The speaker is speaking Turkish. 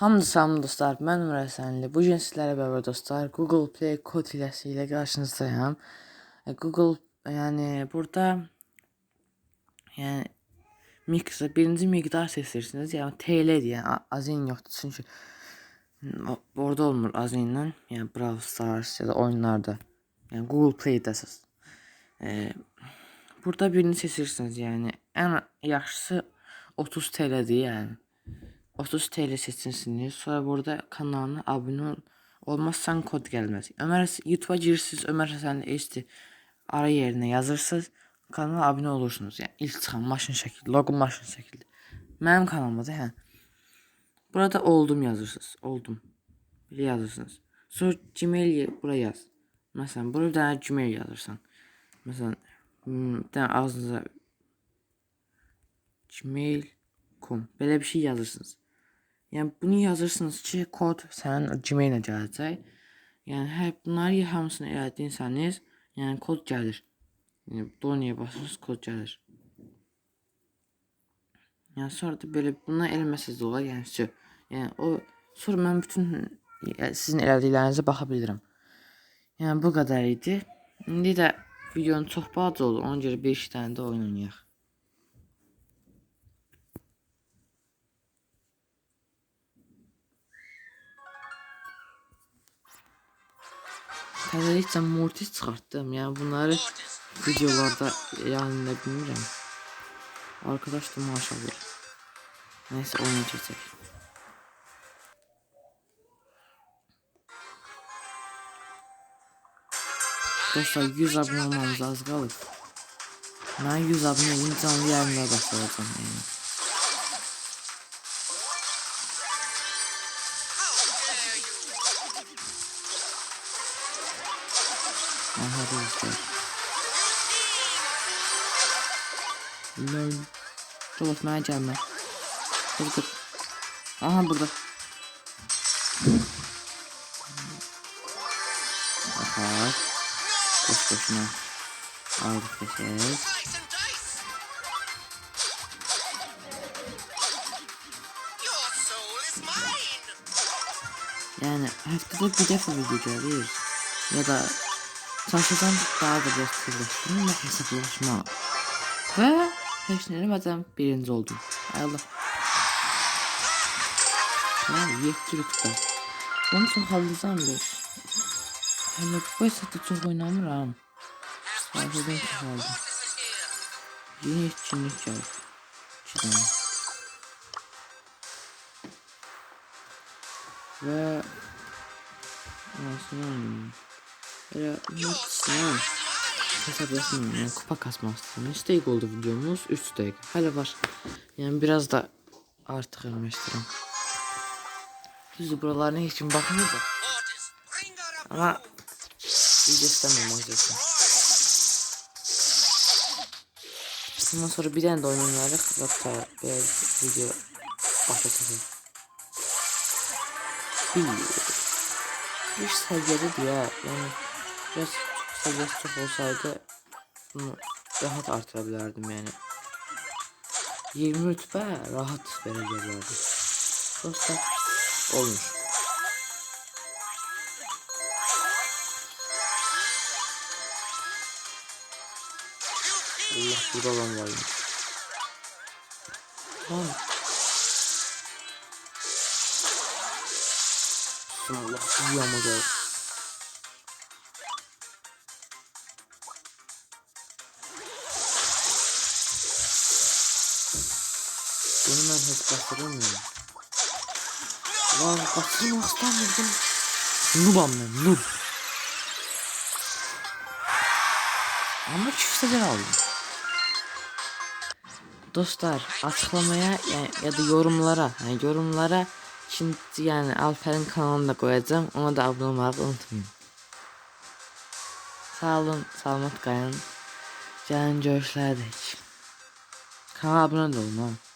Hamdı salam dostlar, mən Ömər Həsənli. Bu gün sizlərlə beraber dostlar Google Play kod hilesi ilə qarşınızdayım. E, Google yani burada yani mix birinci miqdar seçirsiniz. Yəni TL diye azin yoxdur çünki orada olmur azinlə. Yəni Brawl Stars ya da oyunlarda. Yəni Google Play'dəsiz. E, burada birini seçirsiniz. Yəni ən yaxşısı 30 TL'dir yəni. 30 TL seçirsiniz. Sonra burada kanalına abone ol. Olmazsan kod gelmez. Ömer YouTube'a girirsiniz. Ömer Hasan Eesti ara yerine yazırsınız. Kanala abone olursunuz. Yani ilk çıxan maşın şəkli, logo maşın şəkli. Mənim kanalımda hə. Burada oldum yazırsınız. Oldum. Belə yazırsınız. Sonra Gmail buraya yaz. Məsələn, buraya bir dənə Gmail yazırsan. Məsələn, hmm, bir ağzınıza gmail.com belə bir şey yazırsınız. Yəni bunu yazırsınız ki, kod sənin Gmail-ə gələcək. Yəni hər bunları hamısını elədiysəniz, yəni kod gəlir. Yəni Doniyə basırsınız, kod gəlir. Yəni sonra da belə bunlar eləməsəz də olar, yəni ki, yəni o sonra mən bütün yəni, sizin elədiklərinizə baxa bilirəm. Yəni bu qədər idi. İndi də videonun çox balaca oldu. Ona görə bir iki dənə də oynayaq. Təzəliklə Mortis çıxartdım. Yəni bunları videolarda yayınlaya bilmirəm. Arkadaş da maşallah. Neyse oyuna keçək. Dostlar 100 abone olmamız az qalıb. Mən 100 abone olunca canlı yayınlara başlayacağım yəni. Dostlar. Lan. Robot mənə gəlmə. Hadi kız. Aha burada. Aha. Boş boşuna. Aldık mine. Yani haftada bir defa video gelir. Ya da çalışadan daha da tırlaştırma ve hesaplaşma. Ve ne demeden birinci oldum. Allah. Ya yetti rütbe. Onu çok hafızam bir. Hani bu hesapta çok oynamıram. Mortis is here. Yeni etkinlik geldi. Tane. Ve Nasıl Böyle maksimum hesaplasın yani kupa istedim. 3 dakika oldu videomuz 3 dakika. Hala var. Yani biraz da artık ölmüştürüm. Düzdür buralarına hiç kim bakmıyor. Ama video istemem o yüzden. Bundan sonra bir tane de oynarıq. Hatta biraz video başlatacağım. Bir, bir səviyyədə ya. Yəni biraz səviyyəsi çox olsaydı bunu rahat artıra bilərdim yəni. 20 rütbə rahat verə bilərdim. Dostlar olmuş. Allah burada lan varmış. Lan. Allah uyuyama gel. Bunu ben hiç kaçıramıyorum. Lan kaçırmaktan vurdum. Nubam ben nub. Ama çiftseler aldım. Dostlar açıklamaya yani ya da yorumlara yani yorumlara şimdi yani Alper'in kanalını da koyacağım ona da abone olmayı unutmayın. Sağ olun, selamat kalın. Gəlin görüşlərdik. Kanala abone de olun ha.